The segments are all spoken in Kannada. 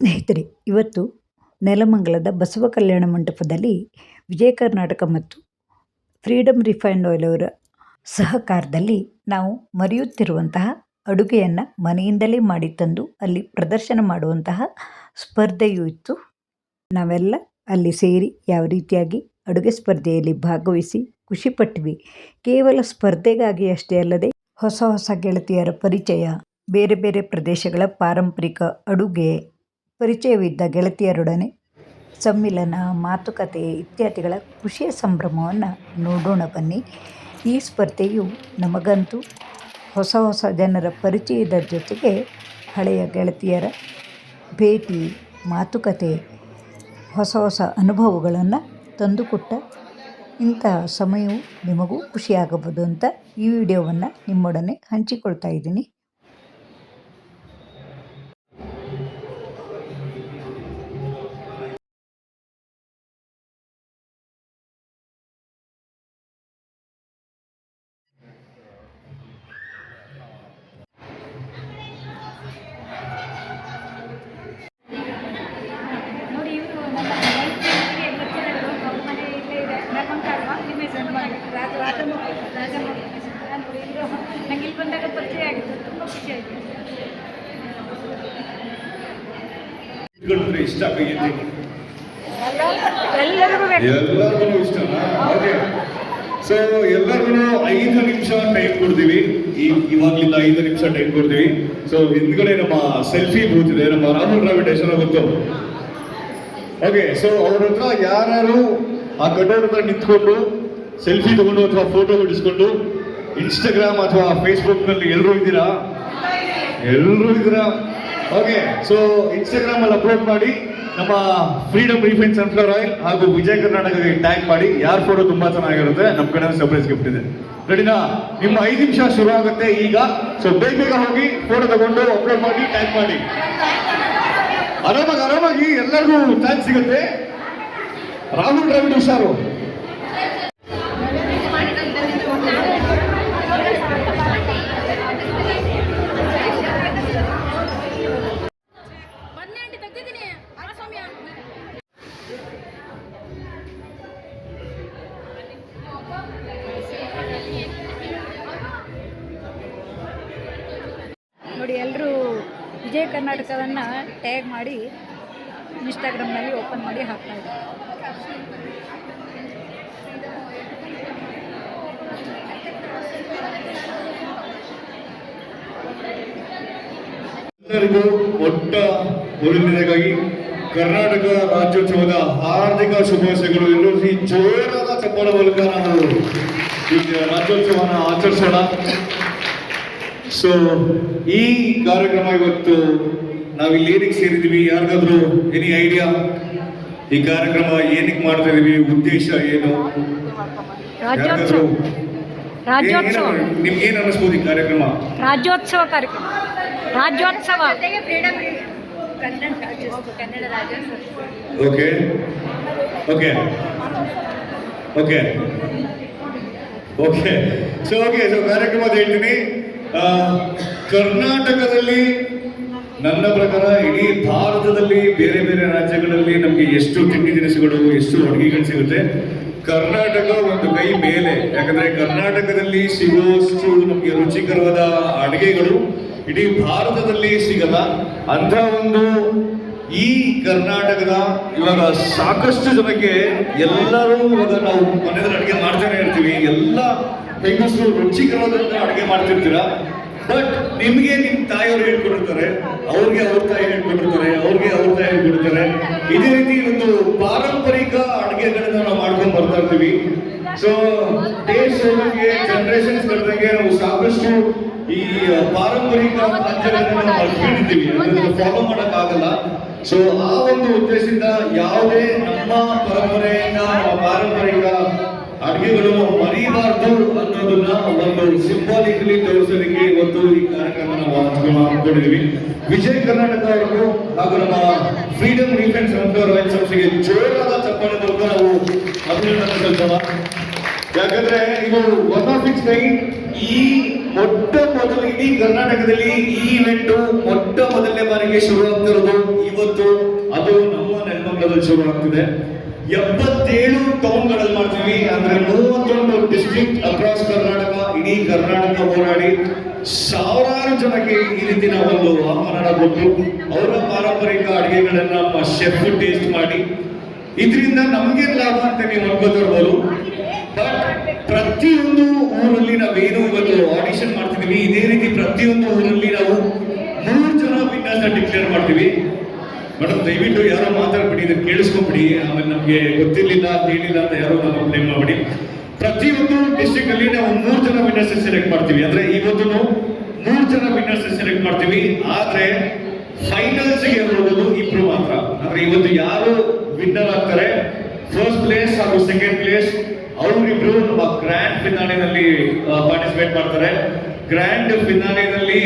ಸ್ನೇಹಿತರೆ, ಇವತ್ತು ನೆಲಮಂಗಲದ ಬಸವ ಕಲ್ಯಾಣ ಮಂಟಪದಲ್ಲಿ ವಿಜಯ ಕರ್ನಾಟಕ ಮತ್ತು ಫ್ರೀಡಮ್ ರಿಫೈನ್ಡ್ ಆಯಿಲ್ ಅವರ ಸಹಕಾರದಲ್ಲಿ ನಾವು ಮರೆಯುತ್ತಿರುವಂತಹ ಅಡುಗೆಯನ್ನು ಮನೆಯಿಂದಲೇ ಮಾಡಿ ತಂದು ಅಲ್ಲಿ ಪ್ರದರ್ಶನ ಮಾಡುವಂತಹ ಸ್ಪರ್ಧೆಯೂ ಇತ್ತು. ನಾವೆಲ್ಲ ಅಲ್ಲಿ ಸೇರಿ ಯಾವ ರೀತಿಯಾಗಿ ಅಡುಗೆ ಸ್ಪರ್ಧೆಯಲ್ಲಿ ಭಾಗವಹಿಸಿ ಖುಷಿಪಟ್ವಿ ಕೇವಲ ಸ್ಪರ್ಧೆಗಾಗಿ ಅಷ್ಟೇ ಅಲ್ಲದೆ ಹೊಸ ಹೊಸ ಗೆಳತಿಯರ ಪರಿಚಯ, ಬೇರೆ ಬೇರೆ ಪ್ರದೇಶಗಳ ಪಾರಂಪರಿಕ ಅಡುಗೆ ಪರಿಚಯವಿದ್ದ ಗೆಳತಿಯರೊಡನೆ ಸಮ್ಮಿಲನ ಮಾತುಕತೆ ಇತ್ಯಾದಿಗಳ ಖುಷಿಯ ಸಂಭ್ರಮವನ್ನು ನೋಡೋಣ ಬನ್ನಿ. ಈ ಸ್ಪರ್ಧೆಯು ನಮಗಂತೂ ಹೊಸ ಹೊಸ ಜನರ ಪರಿಚಯದ ಜೊತೆಗೆ ಹಳೆಯ ಗೆಳತಿಯರ ಭೇಟಿ, ಮಾತುಕತೆ, ಹೊಸ ಹೊಸ ಅನುಭವಗಳನ್ನು ತಂದುಕೊಟ್ಟ ಇಂತಹ ಸಮಯವು ನಿಮಗೂ ಖುಷಿಯಾಗಬಹುದು ಅಂತ ಈ ವಿಡಿಯೋವನ್ನು ನಿಮ್ಮೊಡನೆ ಹಂಚಿಕೊಳ್ತಾ ಇದ್ದೀನಿ. ಇಟ್ಕೊಂಡ್ರೆ ಇಷ್ಟ ಆಗೈತಿ ಎಲ್ಲರಿಗೂ ಇಷ್ಟನಾ? ಓಕೆ ಸೊ ಎಲ್ಲರಿಗೂ ಐದು ನಿಮಿಷ ಟೈಮ್ ಕೊಡ್ತೀವಿ. ಈ ಇವಾಗ್ಲಿಂದ ಐದು ನಿಮಿಷ ಟೈಮ್ ಕೊಡ್ತೀವಿ. ಸೊ ಹಿಂದ್ಗಡೆ ನಮ್ಮ ಸೆಲ್ಫಿ ಬೂತ್ ಇದೆ. ನಮ್ಮ ರಾಹುಲ್ ದ್ರಾವಿಡ್ ಗೊತ್ತು? ಓಕೆ ಸೊ ಅವ್ರ ಹತ್ರ ಯಾರ್ಯಾರು ಆ ಕಟೌಟ್ ಹತ್ರ ನಿಂತ್ಕೊಂಡು ಸೆಲ್ಫಿ ತಗೊಂಡು ಅಥವಾ ಫೋಟೋ ಬಿಡಿಸ್ಕೊಂಡು ಇನ್ಸ್ಟಾಗ್ರಾಮ್ ಅಥವಾ ಫೇಸ್ಬುಕ್ನಲ್ಲಿ ಎಲ್ಲರೂ ಇದ್ದೀರಾ? ಎಲ್ಲರೂ ಇದ್ದೀರಾ? ಓಕೆ ಸೊ ಇನ್ಸ್ಟಾಗ್ರಾಮ್ ಅಲ್ಲಿ ಅಪ್ಲೋಡ್ ಮಾಡಿ, ನಮ್ಮ ಫ್ರೀಡಮ್ ರಿಫೈನ್ ಸನ್ಫ್ಲವರ್ ಆಯಿಲ್ ಹಾಗೂ ವಿಜಯ ಕರ್ನಾಟಕಕ್ಕೆ ಟ್ಯಾಗ್ ಮಾಡಿ, ಯಾರ ಫೋಟೋ ತುಂಬಾ ಚೆನ್ನಾಗಿರುತ್ತೆ ನಮ್ಮ ಕಡೆ ಸರ್ಪ್ರೈಸ್ ಗಿಫ್ಟ್ ಇದೆ. ರೆಡಿನಾ ನಿಮ್ಮ ಐದು ನಿಮಿಷ ಶುರು ಆಗುತ್ತೆ ಈಗ. ಸೊ ಬೇಗ ಬೇಗ ಹೋಗಿ ಫೋಟೋ ತಗೊಂಡು ಅಪ್ಲೋಡ್ ಮಾಡಿ ಟ್ಯಾಗ್ ಮಾಡಿ. ಆರಾಮಾಗಿ ಆರಾಮಾಗಿ ಎಲ್ಲರಿಗೂ ಟ್ಯಾಗ್ ಸಿಗುತ್ತೆ. ರಾಹುಲ್ ದ್ರಾವಿಡ್ ಹುಷಾರು. ಎಲ್ಲರಿಗೂ ಒಟ್ಟ ಮೊದಲನೇದಾಗಿ ಕರ್ನಾಟಕ ರಾಜ್ಯೋತ್ಸವದ ಹಾರ್ದಿಕ ಶುಭಾಶಯಗಳು. ಎಲ್ಲರೂ ಈ ಜೋರಾದ ಚಪ್ಪಾಳ ಮೂಲಕ ನಾವು ಈ ರಾಜ್ಯೋತ್ಸವನ ಆಚರಿಸೋಣ. ಸೊ ಈ ಕಾರ್ಯಕ್ರಮ ಇವತ್ತು ನಾವಿಲ್ಲಿ ಏನಕ್ಕೆ ಸೇರಿದ್ವಿ ಯಾರಿಗಾದ್ರೂ ಎನಿ ಐಡಿಯಾ ಈ ಕಾರ್ಯಕ್ರಮ ಏನಕ್ಕೆ ಮಾಡ್ತಾ ಇದೀವಿ ಉದ್ದೇಶ ಏನು? ರಾಜ್ಯೋತ್ಸವ. ರಾಜ್ಯೋತ್ಸವ. ನಿಮ್ಗೆ ಏನ್ ಅನಿಸ್ಬೋದು ಈ ಕಾರ್ಯಕ್ರಮ? ರಾಜ್ಯೋತ್ಸವ ಕಾರ್ಯಕ್ರಮ. Rajyotsava. Okay okay okay okay so okay so ಕಾರ್ಯಕ್ರಮ ಅಂತ ಹೇಳ್ತೀನಿ ಕರ್ನಾಟಕದಲ್ಲಿ ನನ್ನ ಪ್ರಕಾರ ಇಡೀ ಭಾರತದಲ್ಲಿ ಬೇರೆ ಬೇರೆ ರಾಜ್ಯಗಳಲ್ಲಿ ನಮಗೆ ಎಷ್ಟು ತಿಂಡಿ ತಿನಿಸುಗಳು, ಎಷ್ಟು ಅಡುಗೆಗಳು ಸಿಗುತ್ತೆ. ಕರ್ನಾಟಕ ಒಂದು ಕೈ ಮೇಲೆ. ಯಾಕಂದ್ರೆ ಕರ್ನಾಟಕದಲ್ಲಿ ಸಿಗುವಷ್ಟು ನಮಗೆ ರುಚಿಕರವಾದ ಅಡುಗೆಗಳು ಇಡೀ ಭಾರತದಲ್ಲಿ ಸಿಗಲ್ಲ ಅಂತ ಒಂದು ಈ ಕರ್ನಾಟಕದ ಇವಾಗ ಸಾಕಷ್ಟು ಜನಕ್ಕೆ ಎಲ್ಲರೂ ಇವಾಗ ನಾವು ಮನೆಯಲ್ಲಿ ಅಡುಗೆ ಮಾಡ್ತಾನೆ ಇರ್ತೀವಿ. ಎಲ್ಲ ಹೆಂಗಸರು ರುಚಿಕರವಾದಂಥ ಅಡುಗೆ ಮಾಡ್ತಿರ್ತೀರಾ. ಬಟ್ ನಿಮಗೆ ನಿಮ್ಮ ತಾಯಿಯವರು ಹೇಳ್ಕೊಟ್ಟಿರ್ತಾರೆ, ಅವ್ರಿಗೆ ಅವ್ರ ತಾಯಿ ಹೇಳ್ಕೊಟ್ಟಿರ್ತಾರೆ, ಅವ್ರಿಗೆ ಅವ್ರ ತಾಯಿ ಹೇಳ್ಕೊಡ್ತಾರೆ ಇದೇ ರೀತಿ ಒಂದು ಪಾರಂಪರಿಕ ಅಡುಗೆಗಳನ್ನ ನಾವು ಮಾಡ್ಕೊಂಡು ಬರ್ತಾ ಇರ್ತೀವಿ. ಸೊ ದೇಶ ಜನರೇಷನ್ಸ್ ಕಳೆದಂಗೆ ನಾವು ಸಾಕಷ್ಟು ಈ ಪಾರಂಪರಿಕ ಪದ್ಧತಿಗಳನ್ನ ನಾವು ಮರ್ತ್ಬಿಟ್ಟಿದ್ದೀವಿ ಅದನ್ನ ಫಾಲೋ ಮಾಡಕ್ ಆಗಲ್ಲ ಸೊ ಆ ಒಂದು ಉದ್ದೇಶದಿಂದ ಯಾವುದೇ ನಮ್ಮ ಪರಂಪರೆಯಿಂದ, ನಮ್ಮ ಪಾರಂಪರಿಕ ಅಡುಗೆಗಳು ಮರಿಬಾರ್ದು ಅನ್ನೋದನ್ನ ಒಂದು ಸಿಂಬಾಲಿಕಲಿ ತೋರಿಸೋದಕ್ಕೆ ಇವತ್ತು ಈ ಕಾರ್ಯಕ್ರಮ ನಾವು ಹಂಚ್ಕೊಂಡು ವಿಜಯ ಕರ್ನಾಟಕ ಅವರಿಗೂ ಹಾಗೂ ನಮ್ಮ ಫ್ರೀಡಮ್ ಡಿಫೆನ್ಸ್ ಸಂಸ್ಥೆಗೆ ಜೋರಾದ ಚಪ್ಪಾಳೆ ಮೂಲಕ ನಾವು ಅಭಿನಂದನೆ ಸಲ್ಲಿಸೋಣ. ಯಾಕಂದ್ರೆ ಇದು ಒನ್ ಆಫ್ ಇಟ್ಸ್ ಕೈಂಡ್ ಈ ಮೊಟ್ಟ ಮೊದಲು ಇಡೀ ಕರ್ನಾಟಕದಲ್ಲಿ ಈ ಇವೆಂಟ್ ಮೊಟ್ಟ ಮೊದಲನೇ ಬಾರಿಗೆ ಶುರು ಆಗ್ತಿರೋದು ಇವತ್ತು. ಶುರು ಆಗ್ತಿದೆ. ಎಪ್ಪತ್ತೇಳು ಟೌನ್ಗಳಲ್ಲಿ ಮಾಡ್ತೀವಿ. ಅಂದ್ರೆ ಮೂವತ್ತೊಂದು ಡಿಸ್ಟ್ರಿಕ್ಟ್ ಅಕ್ರಾಸ್ ಕರ್ನಾಟಕ, ಇಡೀ ಕರ್ನಾಟಕ ಹೋರಾಡಿ ಸಾವಿರಾರು ಜನಕ್ಕೆ ಈ ರೀತಿನ ಒಂದು ಆಹ್ವಾನ ಕೊಟ್ಟು ಅವರ ಪಾರಂಪರಿಕ ಅಡುಗೆಗಳನ್ನ ನಮ್ಮ ಶೆಫ್ ಟೇಸ್ಟ್ ಮಾಡಿ. ಇದರಿಂದ ನಮ್ಗೆ ಲಾಭ ಅಂತ ನೀವು ಅನ್ಕೋತಿರ್ಬೋದು ಪ್ರತಿಯೊಂದು ಊರಲ್ಲಿ ನಾವೇನು ಇವತ್ತು ಆಡಿಷನ್ ಮಾಡ್ತಿದೀವಿ ಇದೇ ರೀತಿ ಪ್ರತಿಯೊಂದು ಊರಲ್ಲಿ ನಾವು ಮೂರು ಜನ ವಿನ್ನರ್ಸ್ ಡಿಕ್ಲೇರ್ ಮಾಡ್ತೀವಿ. ಮೇಡಮ್ ದಯವಿಟ್ಟು ಯಾರೋ ಮಾತಾಡ್ಬಿಡಿ, ಇದನ್ನ ಕೇಳಿಸ್ಕೊಬಿಡಿ ಆಮೇಲೆ ನಮಗೆ ಗೊತ್ತಿರ್ಲಿಲ್ಲ ಹೇಳಿಲ್ಲ ಅಂತ ಯಾರೋ ನಾವು ಕ್ಲೇಮ್ ಮಾಡಬೇಡಿ. ಪ್ರತಿಯೊಂದು ಡಿಸ್ಟ್ರಿಕ್ಟ್ ಅಲ್ಲಿ ನಾವು ಮೂರು ಜನ ವಿನ್ನರ್ಸ್ ಸೆಲೆಕ್ಟ್ ಮಾಡ್ತೀವಿ. ಅಂದ್ರೆ ಇವತ್ತು ಮೂರು ಜನ ವಿನ್ನರ್ಸ್ ಸೆಲೆಕ್ಟ್ ಮಾಡ್ತೀವಿ. ಆದ್ರೆ ಫೈನಲ್ಸ್ಗೆ ಹೋಗೋದು ಇಬ್ರು ಮಾತ್ರ. ಅಂದ್ರೆ ಇವತ್ತು ಯಾರು ವಿನ್ನರ್ ಆಗ್ತಾರೆ? ಫಸ್ಟ್ ಪ್ಲೇಸ್ ಹಾಗೂ ಸೆಕೆಂಡ್ ಪ್ಲೇಸ್ ಅವರಿಬ್ರು ನಮ್ಮ ಗ್ರ್ಯಾಂಡ್ ಫಿನಾಲಿನಲ್ಲಿ ಪಾರ್ಟಿಸಿಪೇಟ್ ಮಾಡ್ತಾರೆ. ಗ್ರ್ಯಾಂಡ್ ಫಿನಾಲಿನಲ್ಲಿ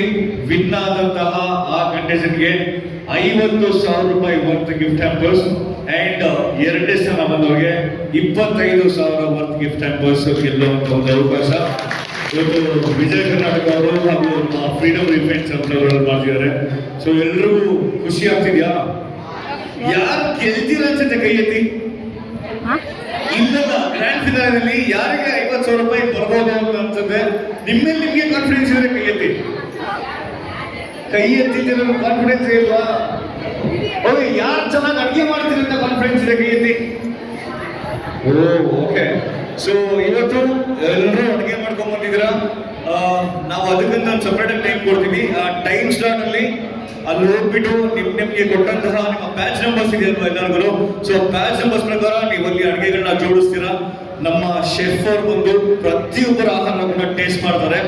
ವಿನ್ ಆದಂತಹ ಆ ಕಂಟೆಸ್ಟೆಂಟ್ಗೆ ಐವತ್ತು ಸಾವಿರ ರೂಪಾಯಿ ವರ್ತ್ ಗಿಫ್ಟ್ ಹ್ಯಾಂಪರ್ಸ್ ಅಂಡ್ ಎರಡನೇ ಸ್ಥಾನ ಬಂದವರಿಗೆ ಇಪ್ಪತ್ತೈದು ಸಾವಿರ ವರ್ತ್ ಗಿಫ್ಟ್ ಹ್ಯಾಂಪರ್ಸ್ ಗೆಲ್ಲುವಂತ ಒಂದು ಅವಕಾಶ. ಇವತ್ತು ವಿಜಯ ಕರ್ನಾಟಕ ಅವರು ಹಾಗೂ ಫ್ರೀಡಮ್ ರಿಫೈನ್ಸ್ ಅಂತ ಮಾಡ್ತಿದ್ದಾರೆ. ಸೊ ಎಲ್ಲರೂ ಖುಷಿ ಆಗ್ತಿದ್ಯಾ? ಯಾರು ಗೆಲ್ತೀರ ಅನ್ಸುತ್ತೆ ಕೈ ಎತ್ತಿ ಇಲ್ಲದ ಗ್ರ್ಯಾಂಡ್ ಫಿನಾಲಿನಲ್ಲಿ ಯಾರಿಗೆ ಐವತ್ತು ಸಾವಿರ ರೂಪಾಯಿ ಬರ್ಬೋದು ಅಂತ ಅನ್ಸುತ್ತೆ ನಿಮ್ಮಲ್ಲಿ ನಿಮಗೆ ಕಾನ್ಫಿಡೆನ್ಸ್ ಇದೆ ಕೈ ಎತ್ತಿ. ಕೈ ಎತ್ತಿದ್ರೆ ಕಾನ್ಫಿಡೆನ್ಸ್ ಇಲ್ವಾ? ಓಕೆ ಯಾರು ಚೆನ್ನಾಗಿ ಅಡುಗೆ ಮಾಡ್ತೀರಿ ಅಂತ ಕಾನ್ಫಿಡೆನ್ಸ್ ಇದೆ ಕೈ ಓ ಓಕೆ ಸೊ ಇವತ್ತು ಎಲ್ಲರೂ ಅಡುಗೆ ಮಾಡ್ಕೊಂಡ್ ಬಂದಿದ್ದೀರಾ? ಆ, ನಾವು ಅದಕ್ಕಿಂತ ಒಂದು ಸಪ್ರೇಟ್ ಟೈಮ್ ಕೊಡ್ತೀವಿ. ಆ ಟೈಮ್ ಸ್ಲಾಟ್ ಅಲ್ಲಿ ಹೋಗ್ಬಿಟ್ಟು ನಿಮ್ ನಿಮ್ಗೆ ಕೊಟ್ಟಂತಹ ನಿಮ್ಮ ಪ್ಯಾಚ್ ನಂಬರ್ಸ್ ಇದೆ ಅಲ್ವಾ ಎಲ್ಲರಿಗೂ? ಸೊ ಪ್ಯಾಚ್ ನಂಬರ್ಸ್ ಪ್ರಕಾರ ನೀವು ಅಲ್ಲಿ ಅಡುಗೆಗಳನ್ನ ಜೋಡಿಸ್ತೀರಾ? ನಮ್ಮ ಶೆಫ್ ಅವ್ರು ಬಂದು ಪ್ರತಿಯೊಬ್ಬರ ಆಹಾರ ಕೂಡ ಟೇಸ್ಟ್ ಮಾಡ್ತಾರೆ.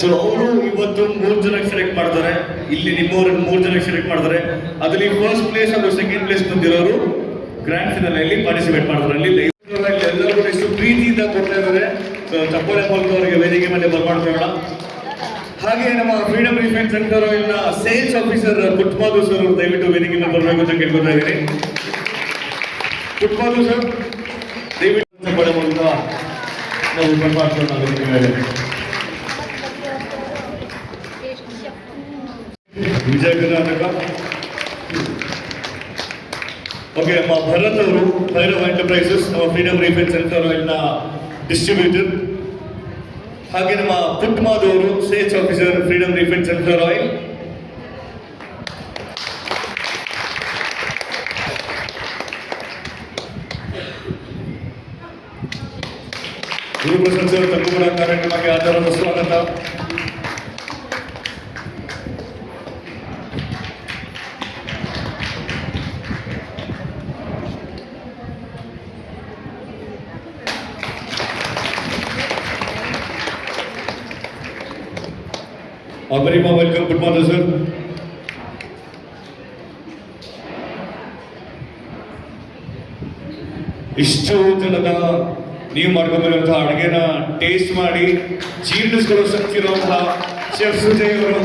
ಸೊ ಅವರು ಇವತ್ತು ಮೂರು ಜನಕ್ಕೆ ಸೆಲೆಕ್ಟ್ ಮಾಡ್ತಾರೆ. ಇಲ್ಲಿ ನಿಮ್ಮವ್ರನ್ನ ಮೂರು ಜನಕ್ಕೆ ಸೆಲೆಕ್ಟ್ ಮಾಡ್ತಾರೆ. ಅದರಲ್ಲಿ ಫಸ್ಟ್ ಪ್ಲೇಸ್ ಹಾಗೂ ಸೆಕೆಂಡ್ ಪ್ಲೇಸ್ ಬಂದಿರೋರು ಗ್ರ್ಯಾಂಡ್ ಫಿನಲ್ ಅಲ್ಲಿ ಪಾರ್ಟಿಸಿಪೇಟ್ ಮಾಡ್ತಾರೆ. ಅಲ್ಲಿ ಎಲ್ಲರೂ ಎಷ್ಟು ಪ್ರೀತಿಯಿಂದ ಕೊಡ್ತಾ ಇದ್ದಾರೆ. ಸೊ ಮೂಲಕ ಅವರಿಗೆ ವೇದಿಕೆ ಮೇಲೆ ಬರ್ಮಾಡ್ಕೊಳ್ಳೋಣ ಹಾಗೆ ನಮ್ಮ ಫ್ರೀಡಮ್ ರಿಫೈನ್ ಸೆಂಟರ್ ಇಲ್ಲಿನ ಸೇಲ್ಸ್ ಆಫೀಸರ್ ಪುಟ್ಮಾಧು ಸರ್ ಅವರು ದಯವಿಟ್ಟು ವೇದಿಕೆಯಿಂದ ಬರಬೇಕು ಅಂತ ಕೇಳ್ಕೊತಾ ಇದ್ದೀನಿ. ಪುಟ್ಮಾಧು ಸರ್ ದಯವಿಟ್ಟು ಮೂಲಕ ನಾವು ಬರ್ಬಾರ್ದು ವಿಜಯ ಕರ್ನಾಟಕ ಓಕೆ, ನಮ್ಮ ಭರತ್ ಅವರು, ಭೈರವ್ ಎಂಟರ್ಪ್ರೈಸಸ್ ನಮ್ಮ ಫ್ರೀಡಮ್ ರಿಫೈನ್ ಸೆಂಟರ್ ಇಲ್ಲ ಡಿಸ್ಟ್ರಿಬ್ಯೂಟರ್ ಹಾಗೆ ನಮ್ಮ ಪುಟ್ಮಾದ್ ಅವರು sales officer Freedom defence centre oil Guruprasad sir ತಮ್ಮ ಕಾರ್ಯಕ್ರಮಕ್ಕೆ ಆಧಾರದ ಸ್ವಾಗತ. Warm welcome, good morning, sir. ಇಷ್ಟು ಜನದ ನೀವು ಮಾಡ್ಕೊಂಡಿರುವಂತಹ ಅಡುಗೆನ ಟೇಸ್ಟ್ ಮಾಡಿ ಜೀರ್ಣಿಸ್ಕೊಳ್ಳೋ ಶಕ್ತಿ ಇರುವಂತಹ ಶೆಫ್ ಸುಜಯ್ ಅವರು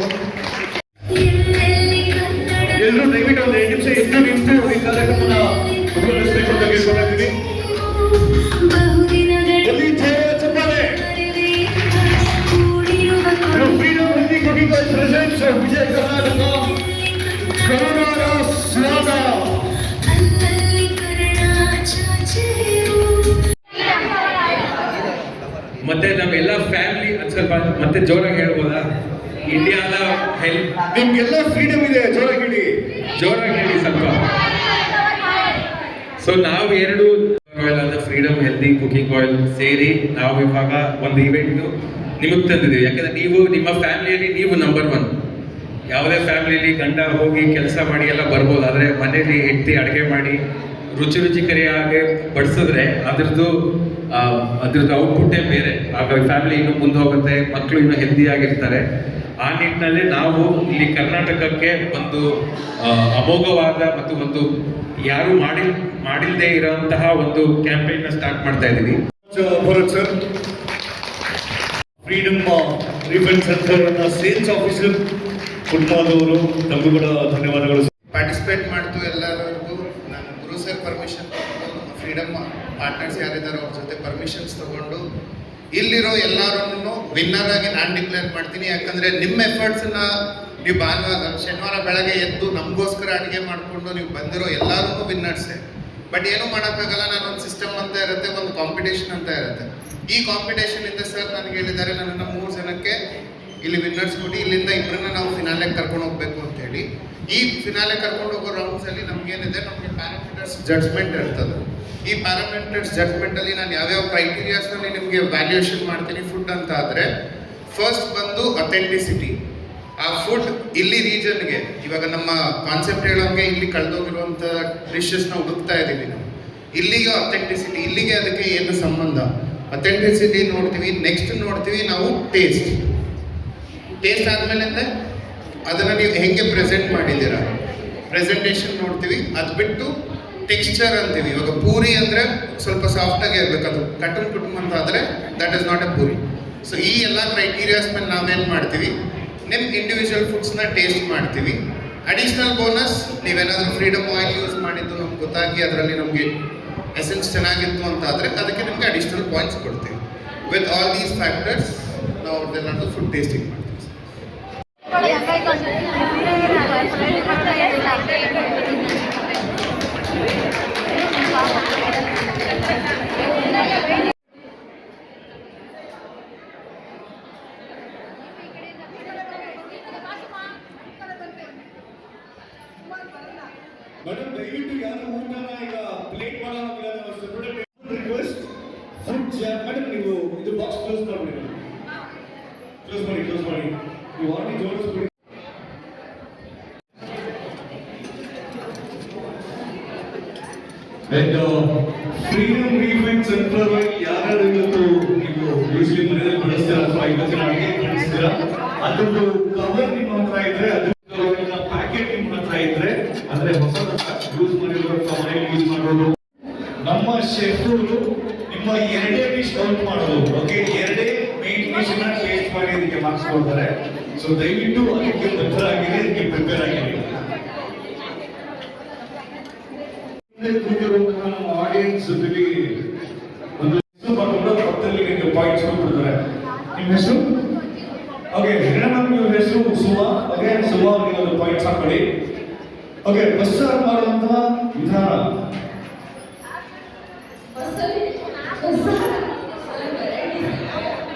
ವಿಜಯ ಕರ್ನಾಟಕ ಕರುನಾಡ ಸ್ವಾದ ಮತ್ತೆ ನಮ್ಮೆಲ್ಲ ಫ್ಯಾಮಿಲಿ ಅದು ಸ್ವಲ್ಪ ಮತ್ತೆ ಜೋರಾಗಿ ಹೇಳ್ಬೋದಾ? ಇಂಡಿಯಾದ ಹೆಲ್ಪ್ ನಿಮ್ಗೆಲ್ಲ ಫ್ರೀಡಮ್ ಇದೆ ಜೋರಾಗಿ ಹೇಳಿ. ಜೋರಾಗಿ ಹೇಳಿ ಸ್ವಲ್ಪ. ಸೊ ನಾವು ಎರಡು ಆಯಿಲ್ ಆದ ಫ್ರೀಡಮ್ ಹೆಲ್ದಿ ಕುಕಿಂಗ್ ಆಯಿಲ್ ಸೇರಿ ನಾವು ಇವಾಗ ಒಂದು ಇವೆಂಟ್ ನಿಮಗೆ ತಂದಿದ್ದೀವಿ. ಯಾಕಂದ್ರೆ ನೀವು ನಿಮ್ಮ ಫ್ಯಾಮಿಲಿಯಲ್ಲಿ ನೀವು ನಂಬರ್ ಒನ್ ಯಾವುದೇ ಫ್ಯಾಮಿಲಿಲಿ ಗಂಡ ಹೋಗಿ ಕೆಲಸ ಮಾಡಿ ಎಲ್ಲ ಬರ್ಬೋದು. ಆದರೆ ಮನೆಯಲ್ಲಿ ಹೆಂಡತಿ ಅಡುಗೆ ಮಾಡಿ ರುಚಿ ರುಚಿಕರಿಯಾಗಿ ಬಡಿಸಿದ್ರೆ ಅದ್ರದ್ದು ಅದ್ರದ್ದು ಔಟ್ಪುಟ್ಟೇ ಬೇರೆ. ಆಗ ಫ್ಯಾಮಿಲಿ ಇನ್ನೂ ಮುಂದೆ ಹೋಗುತ್ತೆ ಮಕ್ಕಳು ಇನ್ನೂ ಹೆಲ್ದಿಯಾಗಿರ್ತಾರೆ ಆ ನಿಟ್ಟಿನಲ್ಲಿ ನಾವು ಇಲ್ಲಿ ಕರ್ನಾಟಕಕ್ಕೆ ಒಂದು ಅಮೋಘವಾದ ಮತ್ತು ಒಂದು ಯಾರು ಮಾಡಿ ಮಾಡಿಲ್ಲದೆ ಇರೋಂತಹ ಒಂದು ಕ್ಯಾಂಪೇನ್ ಸ್ಟಾರ್ಟ್ ಮಾಡ್ತಾ ಇದ್ದೀವಿ. ಫ್ರೀಡಮ್ ಸೇಲ್ಸ್ ಆಫೀಸರ್ ಪುಟ್ಮಾದ್ ಅವರು ತಮಗೂ ಧನ್ಯವಾದಗಳು. ಪಾರ್ಟಿಸಿಪೇಟ್ ಮಾಡ್ತು ಎಲ್ಲರಿಗೂ ನಾನು ಗುರು ಸರ್ ಪರ್ಮಿಷನ್ ತಗೊಂಡು ಫ್ರೀಡಮ್ ಪಾರ್ಟ್ನರ್ಸ್ ಯಾರಿದ್ದಾರೆ ಅವ್ರ ಜೊತೆ ಪರ್ಮಿಷನ್ಸ್ ತಗೊಂಡು, ಇಲ್ಲಿರೋ ಎಲ್ಲರೂ ವಿನ್ನರ್ ಆಗಿ ನಾನು ಡಿಕ್ಲೇರ್ ಮಾಡ್ತೀನಿ. ಯಾಕಂದ್ರೆ ನಿಮ್ಮ ಎಫರ್ಟ್ಸ್ನ ನೀವು ಭಾನುವಾರ, ಶನಿವಾರ ಬೆಳಗ್ಗೆ ಎದ್ದು ನಮಗೋಸ್ಕರ ಅಡುಗೆ ಮಾಡಿಕೊಂಡು ನೀವು ಬಂದಿರೋ ಎಲ್ಲರಿಗೂ ವಿನ್ನರ್ಸೇ ಬಟ್ ಏನು ಮಾಡೋಕ್ಕಾಗಲ್ಲ, ನಾನೊಂದು ಸಿಸ್ಟಮ್ ಅಂತ ಇರುತ್ತೆ, ಒಂದು ಕಾಂಪಿಟೇಷನ್ ಅಂತ ಇರುತ್ತೆ. ಈ ಕಾಂಪಿಟೇಷನ್ ಇಂದ ಸರ್ ನನಗೆ ಹೇಳಿದ್ದಾರೆ, ನನ್ನನ್ನು ಮೂರು ಜನಕ್ಕೆ ಇಲ್ಲಿ ವಿನ್ನರ್ಸ್ ನೋಡಿ ಇಲ್ಲಿಂದ ಇಬ್ಬರನ್ನ ನಾವು ಫಿನಾಲೆಗೆ ಕರ್ಕೊಂಡು ಹೋಗ್ಬೇಕು ಅಂತ ಹೇಳಿ. ಈ ಫಿನಾಲೆ ಕರ್ಕೊಂಡು ಹೋಗೋ ರೌಂಡ್ಸ್ ಅಲ್ಲಿ ನಮ್ಗೇನಿದೆ ನಮಗೆ ಪ್ಯಾರಾಮೀಟರ್ಸ್ ಜಡ್ಜ್ಮೆಂಟ್ ಇರ್ತದೆ. ಈ ಪ್ಯಾರಾಮೀಟರ್ಸ್ ಜಡ್ಜ್ಮೆಂಟ್ ಅಲ್ಲಿ ನಾನು ಯಾವ್ಯಾವ ಕ್ರೈಟೀರಿಯಾಸ್ನಲ್ಲಿ ನಿಮಗೆ ವ್ಯಾಲ್ಯೂಯೇಷನ್ ಮಾಡ್ತೀನಿ ಫುಡ್ ಅಂತ ಆದ್ರೆ ಫಸ್ಟ್ ಬಂದು ಅಥೆಂಟಿಸಿಟಿ ಆ ಫುಡ್ ಇಲ್ಲಿ ರೀಜನ್ಗೆ ಇವಾಗ ನಮ್ಮ ಕಾನ್ಸೆಪ್ಟ್ ಹೇಳೋಂಗೆ ಇಲ್ಲಿ ಕಳೆದೋಗಿರುವಂಥ ನ ಹುಡುಕ್ತಾ ಇದ್ದೀವಿ ನಾವು. ಇಲ್ಲಿಗೆ ಅಥೆಂಟಿಸಿಟಿ ಇಲ್ಲಿಗೆ ಅದಕ್ಕೆ ಏನು ಸಂಬಂಧ? ಅಥೆಂಟಿಸಿಟಿ ನೋಡ್ತೀವಿ ನೆಕ್ಸ್ಟ್ ನೋಡ್ತೀವಿ, ನಾವು ಟೇಸ್ಟ್ ಟೇಸ್ಟ್ ಆದಮೇಲೆ ಅಂದರೆ ಅದನ್ನು ನೀವು ಹೆಂಗೆ ಪ್ರೆಸೆಂಟ್ ಮಾಡಿದ್ದೀರಾ? ಪ್ರೆಸೆಂಟೇಷನ್ ನೋಡ್ತೀವಿ. ಅದು ಬಿಟ್ಟು ಟೆಕ್ಸ್ಚರ್ ಅಂತೀವಿ. ಇವಾಗ ಪೂರಿ ಅಂದರೆ ಸ್ವಲ್ಪ ಸಾಫ್ಟಾಗಿ ಇರಬೇಕು. ಅದು ಕಟನ್ ಕುಟುಂಬ ಅಂತ ಆದರೆ that is not a puri. So ಈ ಎಲ್ಲ ಕ್ರೈಟೀರಿಯಾಸ್ ಮೇಲೆ ನಾವೇನು ಮಾಡ್ತೀವಿ? ನಿಮ್ಮ ಇಂಡಿವಿಜುವಲ್ ಫುಡ್ಸ್ನ ಟೇಸ್ಟ್ ಮಾಡ್ತೀವಿ. ಅಡಿಷ್ನಲ್ ಬೋನಸ್ ನೀವೇನಾದರೂ ಫ್ರೀಡಮ್ ಆಯಿಲ್ ಯೂಸ್ ಮಾಡಿದ್ದು ನಮ್ಗೆ ಗೊತ್ತಾಗಿ ಅದರಲ್ಲಿ ನಮಗೆ ಎಸೆನ್ಸ್ ಚೆನ್ನಾಗಿತ್ತು ಅಂತ ಆದರೆ ಅದಕ್ಕೆ ನಿಮಗೆ ಅಡಿಷ್ನಲ್ ಪಾಯಿಂಟ್ಸ್ ಕೊಡ್ತೀವಿ. ವಿತ್ ಆಲ್ ದೀಸ್ ಫ್ಯಾಕ್ಟರ್ಸ್ ನಾವು ಅವ್ರದ್ದೆಲ್ಲ ಫುಡ್ ಟೇಸ್ಟಿಂಗ್ ಮಾಡ್ತೀವಿ. ಮೇಡಮ್ ದಯವಿಟ್ಟು ಯಾರು ಊಟನ ಈಗ ಪ್ಲೇಟ್ ಮಾಡೋಂಗಿಲ್ಲ ನಾವು ಸೆಪರೇಟ್ ರಿಕ್ವೆಸ್ಟ್ ಫುಡ್ ಮೇಡಮ್ ನೀವು ಇದು ಬಾಕ್ಸ್ ಕ್ಲೋಸ್ ಮಾಡ್ಬಿಡಿ. ಕ್ಲೋಸ್ ಮಾಡಿ ಕ್ಲೋಸ್ ಮಾಡಿ. ನೀವು ಆಲ್ರೆಡಿ ಜೋಡಿಸ್ಬಿಡಿ And ಫ್ರೀಡಮ್ ಮೂವ್ಮೆಂಟ್ ಸೆಂಟರ್ ಯಾರ್ಯಾರು ಇವತ್ತು ನೀವು ಯೂಸ್ಲಿ ಮನೆಯಲ್ಲಿ ಬಳಸ್ತೀರಾ ಅಥವಾ ಇವತ್ತಿನ ಅಡುಗೆ ಬಳಸ್ತೀರಾ ಅದೊಂದು ಕವರ್ ನಿಮ್ಮ ಹತ್ರ ಇದ್ರೆ ಅದು ಪ್ಯಾಕೆಟ್ ನಿಮ್ಮ ಹತ್ರ ಇದ್ರೆ, ಅಂದ್ರೆ ಹೊಸ ಯೂಸ್ ಮಾಡಿರುವಂತ ಮನೆಯಲ್ಲಿ ಯೂಸ್ ಮಾಡೋದು ನಮ್ಮ ಶೆಫ್ಗಳು ನಿಮ್ಮ ಎರಡೇ ಡಿಶ್ ಕೌಂಟ್ ಮಾಡೋದು. ಓಕೆ ಎರಡೇ ಮೇನ್ ಡಿಶ್ನ ಟೇಸ್ಟ್ ಮಾಡಿ ಇದಕ್ಕೆ ಮಾರ್ಕ್ಸ್ ಕೊಡ್ತಾರೆ. ಸೊ ದಯವಿಟ್ಟು ಅದಕ್ಕೆ ಬದ್ಧರಾಗಿರಿ ಇದಕ್ಕೆ ಪ್ರಿಪೇರ್ ಆಗಿರಿ ಕೂತಿರುವಂತಹ ನಮ್ಮ ಆಡಿಯನ್ಸ್ ಒಂದು ಹೆಸರು ಬರ್ಕೊಂಡು ಪಕ್ಕದಲ್ಲಿ ನಿಮಗೆ ಪಾಯಿಂಟ್ಸ್ ಕೊಡ್ತಾರೆ ನಿಮ್ಮ ಹೆಸರು? ಓಕೆ ಮೇಡಮ್ ನಿಮ್ಮ ಹೆಸರು ಸುಮಾ. ಓಕೆ ಸುಮಾ ಅವರಿಗೆ ಒಂದು ಪಾಯಿಂಟ್ಸ್ ಹಾಕೊಳ್ಳಿ ಓಕೆ ಬಸ್ ಮಾಡುವಂತಹ ವಿಧಾನ.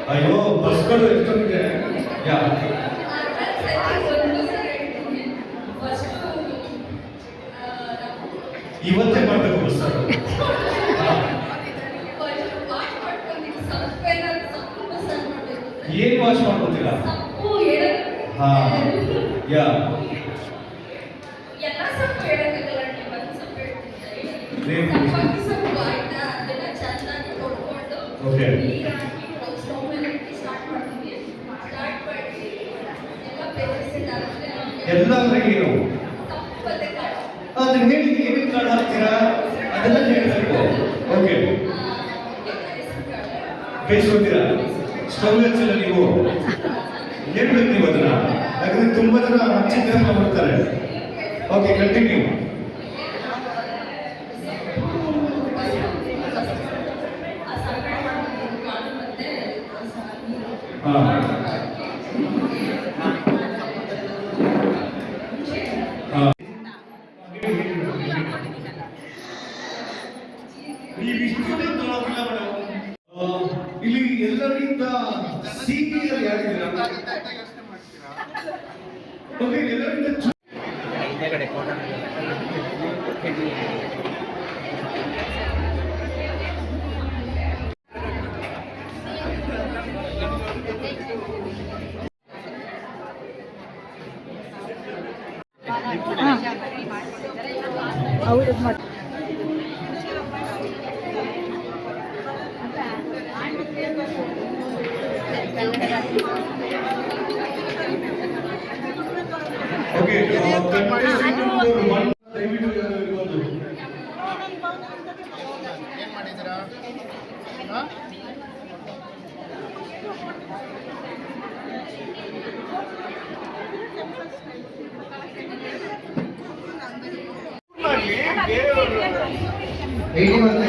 ಅಯ್ಯೋ ಬಸ್ಗಳು ಇವತ್ತೇ ಮಾಡಬೇಕು ಸರ್ ಏನ್ ವಾಶ್ ಮಾಡ್ಕೊತೀರಾ? ಹಾ. ಯಾ. ಓಕೆ ಎಲ್ಲ ಏನು ಅದನ್ನ ಹೇಳಿ ಏನೇನು ಕಾರ್ಡ್ ಹಾಕ್ತೀರಾ ಅದೆಲ್ಲ ಹೇಳ್ಬೇಕು ಓಕೆ ಬೇಯಿಸ್ಕೊತೀರಾ ಸ್ಟವ್ ಹಚ್ಚಿಲ್ಲ ನೀವು ಹೇಳ್ಬೇಕು ನೀವು ಅದನ್ನ? ಯಾಕಂದ್ರೆ ತುಂಬಾ ಜನ ಹಚ್ಚಿದ್ದ ಮಾಡ್ತಾರೆ ಓಕೆ ಕಂಟಿನ್ಯೂ ಹಾ ನೀವು ಇಷ್ಟೊಂದೇ ತಗೊಳೋದಿಲ್ಲ ಮೇಡಮ್. ಆ, ಇಲ್ಲಿ ಎಲ್ಲರಿಗಿಂತ ಸೀನಿಯರ್ ಯಾರಿದ್ದೀರಾ ಓಕೆ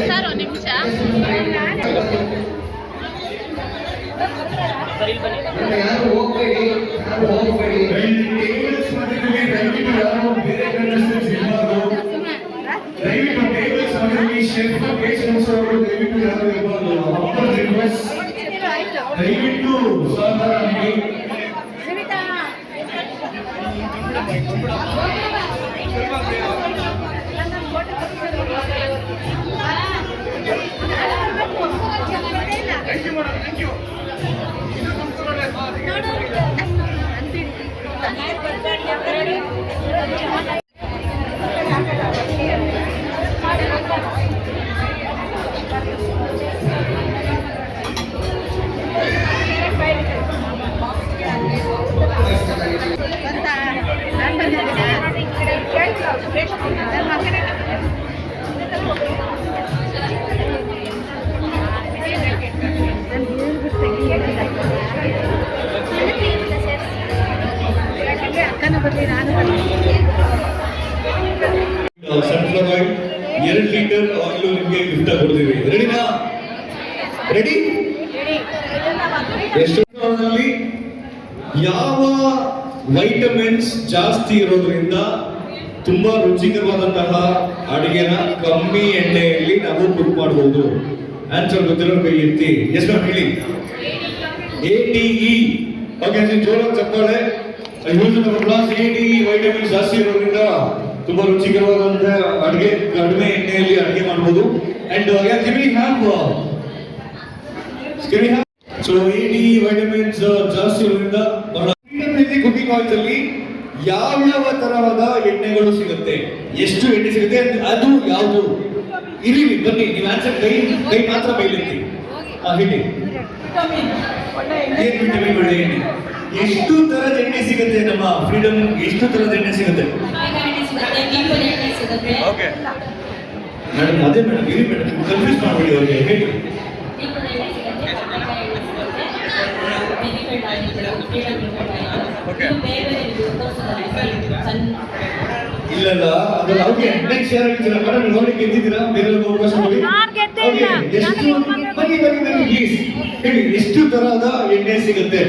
ಸರ್ ಒಂದು ನಿಮಿಷ. ಯಾರು ಹೋಗ್ಬೇಡಿ? ಯಾರು ಹೋಗ್ಬೇಡಿ? ದಯವಿಟ್ಟು ಯಾರು ಬೇರೆ contestants ಇರ್ಬಾರ್ದು. ದಯವಿಟ್ಟು ಯಾರು ಮಧ್ಯದಲ್ಲಿ ಶೆಫ್ ರಿಕ್ವೆಸ್ಟ್ ಶ್ರೀನಿವಾಸ ಅವರು ದಯವಿಟ್ಟು ಯಾರು ಇರಬಾರ್ದು ಅಪ್ಪನ ಥ್ಯಾಂಕ್ ಯು ಸಹಕಾರ ನೀಡಿ ಅಕ್ಕನ ವೈಟಮಿನ್ಸ್ ಜಾಸ್ತಿ ಇರೋದ್ರಿಂದ ತುಂಬಾ ರುಚಿಕರವಾದಂತಹ ಅಡಿಗೆನ ಕಮ್ಮಿ ಎಣ್ಣೆಯಲ್ಲಿ ನಾವು ಕುಕ್ ಮಾಡಬಹುದು ಆನ್ಸರ್ ಗೊತ್ತಿರೋ ಕೈ ಎತ್ತಿ. ಎಸ್ ಮ್ಯಾಮ್ ಹೇಳಿ. ಎ ಟಿ ಇ ಓಕೆ ಜೋರ ಚಪ್ಪಾಳೆ. Plus A T E vitamins ಜಾಸ್ತಿ ಇರೋದ್ರಿಂದ ತುಂಬಾ ರುಚಿಕರವಾದಂತಹ ಅಡಿಗೆ ಕಡಿಮೆ ಎಣ್ಣೆಯಲ್ಲಿ ಅಡಿಗೆ ಮಾಡಬಹುದು ಅಂಡ್ ಯಾಕೆ have have? So AD vitamins uh, ಜಾಸ್ತಿ ಇರೋದ್ರಿಂದ ಬಹಳ ಕುಕಿಂಗ್ ಅಲ್ಲಿ ಯಾವ ಯಾವ ತರಹದ ಎಣ್ಣೆಗಳು ಸಿಗುತ್ತೆ? ಎಷ್ಟು ಎಣ್ಣೆ ಸಿಗುತ್ತೆ? ಅದು ಯಾವುದು? ಇರಿ ಬನ್ನಿ ನೀವು ಆನ್ಸರ್ ಕೈ ಕೈ ಮಾತ್ರ ಬೈಲಿರ್ತಿ ಹಾ ಹೇಳಿ. ಏನ್ ವಿಟಮಿನ್ ಒಳ್ಳೆ ಎಣ್ಣೆ? ಎಷ್ಟು ತರದ ಎಣ್ಣೆ ಸಿಗುತ್ತೆ ನಮ್ಮ ಫ್ರೀಡಮ್ ಎಷ್ಟು ತರದ ಎಣ್ಣೆ ಸಿಗುತ್ತೆ? ಓಕೆ ಮೇಡಮ್ ಅದೇ ಮೇಡಮ್ ಇರಿ ಮೇಡಮ್ ಕನ್ಫ್ಯೂಸ್ ಮಾಡ್ಬೇಡಿ ಅವ್ರಿಗೆ ಹೇಳಿ. ನೆಕ್ಸ್ಟ್ ಯಾರು ಗೆದ್ದಿದ್ದೀರಾ ಮೇಡಮ್ ನೋಡಿ ಗೆದ್ದಿದ್ದೀರಾ? ಬೇರೆ ಅವಕಾಶ ಕೊಡಿ ಇಲ್ಲ. ಎಷ್ಟು ನಾನು ಬನ್ನಿ ಬನ್ನಿ ಬನ್ನಿ ಪ್ಲೀಸ್ ಹೇಳಿ ಎಷ್ಟು ತರಹದ ಎಣ್ಣೆ ಸಿಗುತ್ತೆ?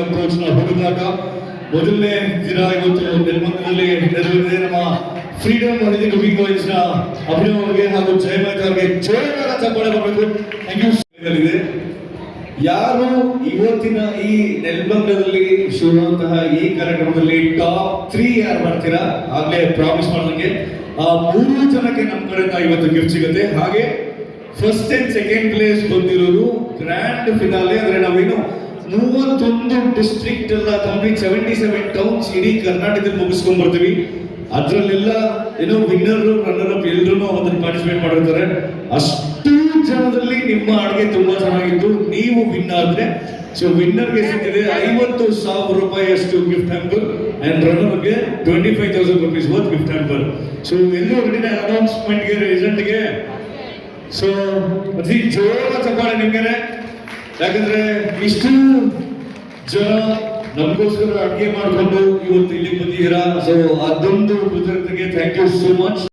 ಅಪ್ರೋಚ್ನ ಹುಡುಗಾಟ ಮೊದಲನೇ ದಿನ ಇವತ್ತು ನೆಲಮಂಗಲದಲ್ಲಿ ನೆರವೇರಿದೆ ನಮ್ಮ ಫ್ರೀಡಮ್ ಮಾಡಿದ ಕುಕಿಂಗ್ ಆಯಿಲ್ಸ್ನ ಅಭಿನವ್ ಅವರಿಗೆ ಹಾಗೂ ಜಯಮತ್ ಅವರಿಗೆ ಜೋರಾದ ಚಪ್ಪಾಳೆ ಮಾಡಬೇಕು ಥ್ಯಾಂಕ್ ಯು ಇದೆ ಯಾರು ಇವತ್ತಿನ ಈ ನೆಲ್ಬಂಗದಲ್ಲಿ ಶುರುವಂತಹ ಈ ಕಾರ್ಯಕ್ರಮದಲ್ಲಿ ಟಾಪ್ ತ್ರೀ ಯಾರು ಮಾಡ್ತೀರಾ? ಆಗ್ಲೇ ಪ್ರಾಮಿಸ್ ಮಾಡಿದಂಗೆ. ಆ ಮೂರು ಜನಕ್ಕೆ ನಮ್ಮ ಕಡೆಯಿಂದ ಇವತ್ತು ಗಿಫ್ಟ್ ಸಿಗುತ್ತೆ. ಹಾಗೆ ಫಸ್ಟ್ ಅಂಡ್ ಸೆಕೆಂಡ್ ಪ್ಲೇಸ್ ಬಂದಿರೋರು ಗ್ರ್ಯಾಂಡ್ ಫಿನಾಲೆ ಅಂದ್ರೆ ನಾವೇನು ಮೂವತ್ತೊಂದು ಡಿಸ್ಟ್ರಿಕ್ಟ್ ಎಲ್ಲ ಕಂಪ್ಲೀಟ್ ಸೆವೆಂಟಿ ಸೆವೆನ್ ಟೌನ್ಸ್ ಇಡೀ ಕರ್ನಾಟಕದಲ್ಲಿ ಮುಗಿಸ್ಕೊಂಡ್ ಬರ್ತೀವಿ ಅದ್ರಲ್ಲೆಲ್ಲ ಏನೋ ವಿನ್ನರ್ ರನ್ನರ್ ಅಪ್ ಎಲ್ಲರೂ ಅದನ್ನ ಪಾರ್ಟಿಸಿಪೇಟ್ ಮಾಡಿರ್ತಾರೆ ಅಷ್ಟು ನಿಮ್ಮ ಅಡುಗೆ ತುಂಬಾ ಚೆನ್ನಾಗಿತ್ತು. ನೀವು ವಿನ್ ಆದ್ರೆ ಸೊ ವಿನ್ನರ್ಗೆ ಸಿಕ್ಕಿದೆ ಐವತ್ತು ಸಾವಿರ ರೂಪಾಯಿಯಷ್ಟು gift hamper and ರನ್ನರ್ಗೆ twenty five thousand rupees worth gift hamper so ಎಲ್ಲೂ ಹೊರಟಿದೆ ಅನೌನ್ಸ್ಮೆಂಟ್ಗೆ ರಿಸಲ್ಟ್ಗೆ ಸೊ ಅತಿ ಜೋರ ಚಪ್ಪಾಳೆ ನಿಮ್ಗೆನೆ. ಯಾಕಂದ್ರೆ ಇಷ್ಟು ಜನ ನಮಗೋಸ್ಕರ ಅಡುಗೆ ಮಾಡಿಕೊಂಡು ಇವತ್ತು ಇಲ್ಲಿ ಬಂದಿದ್ದೀರಾ. ಸೊ ಅದೊಂದು ಕೃತಜ್ಞತೆಗೆ ಥ್ಯಾಂಕ್ ಯು ಸೋ ಮಚ್